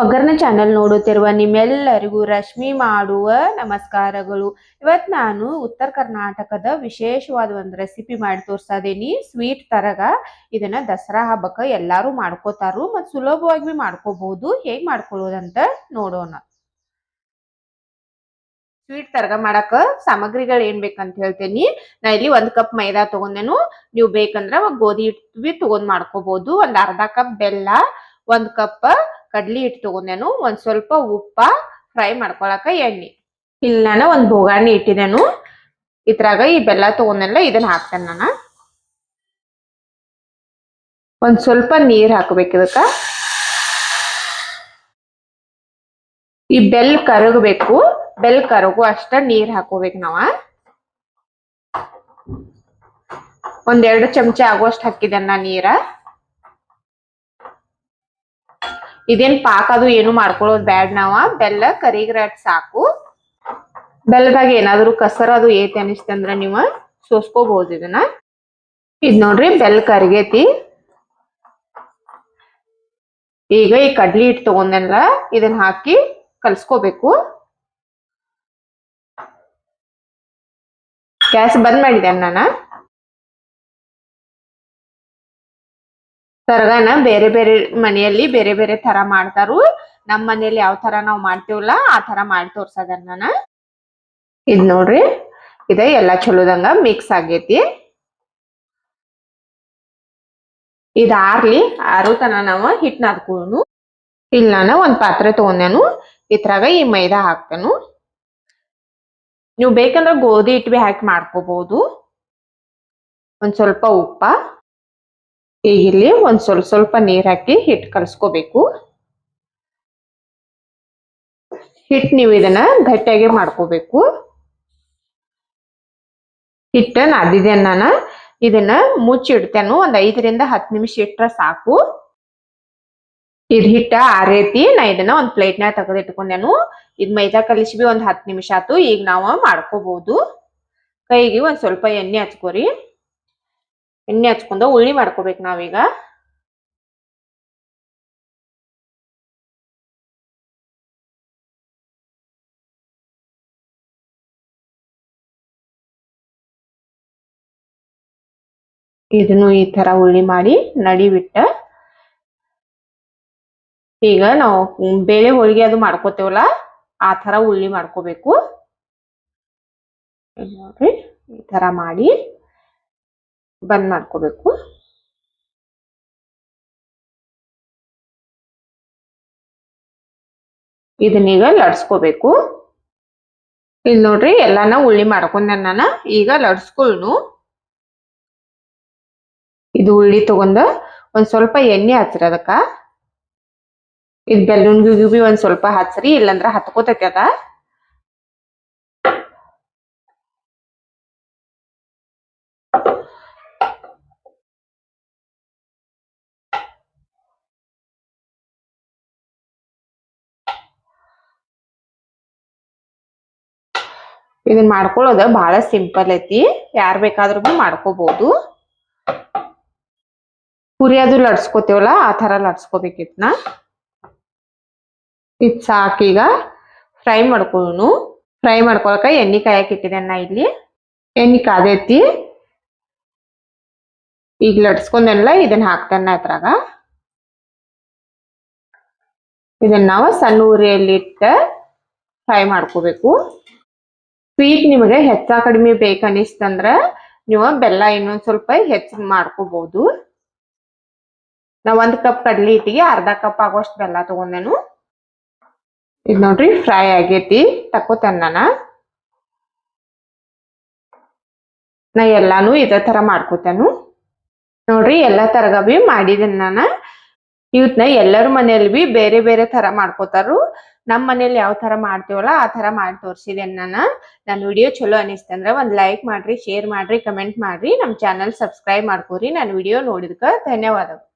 ಒಗ್ಗರಣೆ ಚಾನೆಲ್ ನೋಡುತ್ತಿರುವ ನಿಮ್ಮೆಲ್ಲರಿಗೂ ರಶ್ಮಿ ಮಾಡುವ ನಮಸ್ಕಾರಗಳು. ಇವತ್ ನಾನು ಉತ್ತರ ಕರ್ನಾಟಕದ ವಿಶೇಷವಾದ ಒಂದು ರೆಸಿಪಿ ಮಾಡಿ ತೋರಿಸ್ತಾ ಇದೀನಿ ಸ್ವೀಟ್ ತರಗ ಇದನ್ನ ದಸರಾ ಹಬ್ಬಕ್ಕೆ ಎಲ್ಲಾರು ಮಾಡ್ಕೋತಾರು ಮತ್ ಸುಲಭವಾಗಿ ಮಾಡ್ಕೋಬಹುದು ಹೇಗ್ ಮಾಡ್ಕೊಳ್ಳೋದಂತ ನೋಡೋಣ. ಸ್ವೀಟ್ ತರಗ ಮಾಡಕ ಸಾಮಗ್ರಿಗಳು ಏನ್ ಬೇಕಂತ ಹೇಳ್ತೇನಿ. ನಾ ಇಲ್ಲಿ ಒಂದ್ ಕಪ್ ಮೈದಾ ತಗೊಂಡೇನು. ನೀವು ಬೇಕಂದ್ರ ಗೋಧಿ ಬಿ ತಗೊಂಡ್ ಮಾಡ್ಕೋಬಹುದು ಒಂದ್ ಅರ್ಧ ಕಪ್ ಬೆಲ್ಲ, ಒಂದ್ ಕಪ್ ಕಡ್ಲಿ ಹಿಟ್ಟು ತಗೊಂಡೇನು, ಒಂದ್ ಸ್ವಲ್ಪ ಉಪ್ಪ ಫ್ರೈ ಮಾಡ್ಕೊಳಕ ಎಣ್ಣೆ. ಇಲ್ಲಿ ನಾನು ಒಂದ್ ಬೋಗಾಣಿ ಇಟ್ಟಿದ್ದೇನು ಇದ್ರಾಗ ಈ ಬೆಲ್ಲ ತಗೊಂಡೆಲ್ಲ ಇದನ್ನ ಹಾಕ್ತೇನೆ ನಾನು. ಒಂದ್ ಸ್ವಲ್ಪ ನೀರ್ ಹಾಕ್ಬೇಕು ಇದಕ್ಕ. ಈ ಬೆಲ್ ಕರಗಬೇಕು. ಬೆಲ್ ಕರಗು ಅಷ್ಟ ನೀರ್ ಹಾಕೋಬೇಕು ನಾವ. ಒಂದೆರಡು ಚಮಚ ಆಗುವಷ್ಟು ನಾ ನೀರ. ಇದೇನ್ ಪಾಕ ಅದು ಏನು ಮಾಡ್ಕೊಳ್ಳೋದು ಬ್ಯಾಡ್ ನಾವ? ಬೆಲ್ಲ ಕರಿಗ್ರಾಟ್ ಸಾಕು. ಬೆಲ್ಲದಾಗ ಏನಾದ್ರು ಕಸರ ಅದು ಏತಿ ಅನಿಸ್ತಂದ್ರ ನೀವು ಸೋಸ್ಕೋಬಹುದು ಇದನ್ನ. ಇದ್ ನೋಡ್ರಿ ಬೆಲ್ಲ ಕರಿಗೇತಿ. ಈಗ ಈ ಕಡ್ಲಿ ಹಿಟ್ಟು ತಗೊಂಡೆಲ್ಲ ಇದನ್ನ ಹಾಕಿ ಕಲ್ಸ್ಕೋಬೇಕು. ಗ್ಯಾಸ್ ಬಂದ್ ಮಾಡಿದೆ ನಾನು ತರಗನ ಬೇರೆ ಬೇರೆ ಮನೆಯಲ್ಲಿ ಬೇರೆ ಬೇರೆ ತರ ಮಾಡ್ತಾರು. ನಮ್ಮ ಮನೆಯಲ್ಲಿ ಯಾವ ತರ ನಾವ್ ಮಾಡ್ತೀವಲ್ಲ ಆ ತರ ಮಾಡಿ ತೋರ್ಸದನ್ನ ಇದ್ ನೋಡ್ರಿ. ಇದ ಎಲ್ಲಾ ಚಲೋದಂಗ ಮಿಕ್ಸ್ ಆಗೇತಿ. ಇದ್ ಆರ್ಲಿ ಆರು ತನ ನಾವ ಹಿಟ್ ನಾದ್ಕೊಳ್ಳೋನು ಇಲ್ಲಿ ನಾನು ಒಂದ್ ಪಾತ್ರೆ ತಗೊಂಡೇನು ಇದ್ರಾಗ ಈ ಮೈದಾ ಹಾಕ್ತೇನು. ನೀವು ಬೇಕಂದ್ರೆ ಗೋಧಿ ಹಿಟ್ಟು ಹಾಕಿ ಮಾಡ್ಕೋಬಹುದು ಒಂದ್ ಸ್ವಲ್ಪ ಉಪ್ಪ. ಇಲ್ಲಿ ಒಂದು ಸ್ವಲ್ಪ ಸ್ವಲ್ಪ ನೀರ್ ಹಾಕಿ ಹಿಟ್ಟು ಕಲ್ಸ್ಕೋಬೇಕು. ಹಿಟ್ಟು ನೀವು ಇದನ್ನ ಗಟ್ಟಿಯಾಗಿ ಮಾಡ್ಕೋಬೇಕು. ಹಿಟ್ಟ ನಾದಿದೆ ನಾನು ಇದನ್ನ ಮುಚ್ಚಿಡ್ತೇನು ಒಂದ್ ಐದರಿಂದ ಹತ್ತು ನಿಮಿಷ ಇಟ್ರ ಸಾಕು. ಇದ್ ಹಿಟ್ಟ ಆರೈತಿ. ನಾ ಇದನ್ನ ಒಂದ್ ಪ್ಲೇಟ್ನಾಗ ತೆಗೆದು ಇಟ್ಕೊಂಡೇನು ಇದ್ ಮೈದಾ ಕಲಿಸಿ ಒಂದ್ ಹತ್ತು ನಿಮಿಷ ಆತು. ಈಗ ನಾವು ಮಾಡ್ಕೋಬಹುದು ಕೈಗೆ ಒಂದ್ ಸ್ವಲ್ಪ ಎಣ್ಣೆ ಹಚ್ಕೋರಿ. ಎಣ್ಣೆ ಹಚ್ಕೊಂಡು ಉಳ್ಳಿ ಮಾಡ್ಕೋಬೇಕು ನಾವೀಗ. ಇದನ್ನು ಈ ತರ ಉಳ್ಳಿ ಮಾಡಿ ನಡಿ ಬಿಟ್ಟ ಈಗ ನಾವು ಬೇಳೆ ಹೋಳಿಗೆ ಅದು ಮಾಡ್ಕೋತೇವಲ್ಲ, ಆ ತರ ಉಳ್ಳಿ ಮಾಡ್ಕೋಬೇಕು. ನೋಡ್ರಿ, ಈ ತರ ಮಾಡಿ. ಬಂದ್ ಮಾಡ್ಕೋಬೇಕು. ಇದನ್ನೀಗ ಲಡ್ಸ್ಕೋಬೇಕು. ಇಲ್ಲಿ ನೋಡ್ರಿ ಎಲ್ಲಾನ ಉಳ್ಳಿ ಮಾಡ್ಕೊಂಡೆ ನಾನು. ಈಗ ಲಡ್ಸ್ಕೊಳ್ನು. ಇದು ಉಳ್ಳಿ ತಗೊಂಡ ಒಂದ್ ಸ್ವಲ್ಪ ಎಣ್ಣೆ ಹಚ್ರಿ ಅದಕ್ಕ. ಇದು ಬೆಲ್ಲುಣ್ಗಿಗೂ ಬಿ ಒಂದ್ ಸ್ವಲ್ಪ ಹಚ್ರಿ, ಇಲ್ಲಂದ್ರ ಹತ್ಕೋತೈತಿ ಅದ. ಇದನ್ ಮಾಡ್ಕೊಳ್ಳೋದ ಬಹಳ ಸಿಂಪಲ್ ಐತಿ. ಯಾರ್ ಬೇಕಾದ್ರೂ ಮಾಡ್ಕೋಬಹುದು ಪುರಿ ಅದು ಲಡ್ಸ್ಕೊತೇವಲ್ಲ ಆ ತರ ಲಡ್ಸ್ಕೋಬೇಕಿತ್ನ ಇದ್ ಸಾಕೀಗ ಫ್ರೈ ಮಾಡ್ಕೊಳ್ಳೋನು. ಫ್ರೈ ಮಾಡ್ಕೊಳಕ ಎಣ್ಣೆ ಕಾಯಕ್ ಇಟ್ಟಿದೆ ನಾ ಇಲ್ಲಿ. ಎಣ್ಣೆ ಕಾದೈತಿ. ಈಗ ಲಡ್ಸ್ಕೊಂಡೆಲ್ಲ ಇದನ್ನ ಹಾಕ್ತಾನ ಅದ್ರಾಗ ಇದನ್ನ ನಾವು ಸಣ್ಣ ಉರಿಯಲ್ಲಿ ಇಟ್ಟ ಫ್ರೈ ಮಾಡ್ಕೋಬೇಕು. ಸ್ವೀಟ್ ನಿಮಗೆ ಹೆಚ್ಚ ಕಡಿಮೆ ಬೇಕನ್ನಿಸ್ತಂದ್ರ ನೀವು ಬೆಲ್ಲ ಇನ್ನೊಂದ್ ಸ್ವಲ್ಪ ಹೆಚ್ಚು ಮಾಡ್ಕೋಬಹುದು ನಾ ಒಂದ್ ಕಪ್ ಕಡ್ಲಿ ಇಟ್ಟಿಗೆ ಅರ್ಧ ಕಪ್ ಆಗೋಷ್ಟು ಬೆಲ್ಲ ತಗೊಂಡೇನು ಇದ್ ನೋಡ್ರಿ ಫ್ರೈ ಆಗೇತಿ ತಕೋತೇನೆ ನಾನ ನಾ ಎಲ್ಲಾನು ಇದೇ ತರ ಮಾಡ್ಕೋತೇನು. ನೋಡ್ರಿ ಎಲ್ಲಾ ತರಗ ಬಿ ನಾನು. ಇವತ್ನ ಎಲ್ಲರ ಮನೆಯಲ್ಲಿ ಬಿ ಬೇರೆ ಬೇರೆ ತರ ಮಾಡ್ಕೋತಾರು. ನಮ್ ಮನೇಲಿ ಯಾವ ತರ ಮಾಡ್ತೀವಲ್ಲ ಆ ತರ ಮಾಡಿ ತೋರಿಸಿದೆ ನಾನ ನನ್ನ ವಿಡಿಯೋ ಚಲೋ ಅನಿಸ್ತಂದ್ರೆ ಒಂದ್ ಲೈಕ್ ಮಾಡ್ರಿ ಶೇರ್ ಮಾಡ್ರಿ ಕಮೆಂಟ್ ಮಾಡ್ರಿ. ನಮ್ಮ ಚಾನಲ್ ಸಬ್ಸ್ಕ್ರೈಬ್ ಮಾಡ್ಕೋರಿ. ನನ್ನ ವಿಡಿಯೋ ನೋಡಿದ್ಕ ಧನ್ಯವಾದಗಳು.